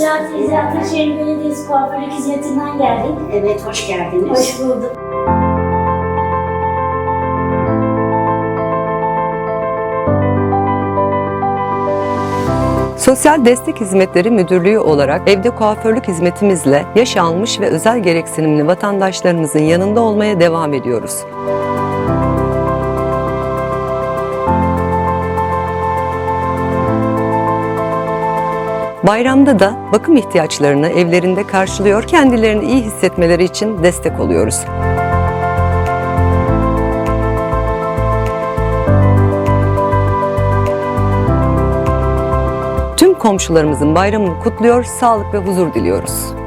Esra teyze, Ataşehir Belediyesi kuaförlük hizmetinden geldik. Evet, hoş geldiniz. Hoş bulduk. Sosyal Destek Hizmetleri Müdürlüğü olarak evde kuaförlük hizmetimizle yaş almış ve özel gereksinimli vatandaşlarımızın yanında olmaya devam ediyoruz. Bayramda da bakım ihtiyaçlarını evlerinde karşılıyor, kendilerini iyi hissetmeleri için destek oluyoruz. Tüm komşularımızın bayramını kutluyor, sağlık ve huzur diliyoruz.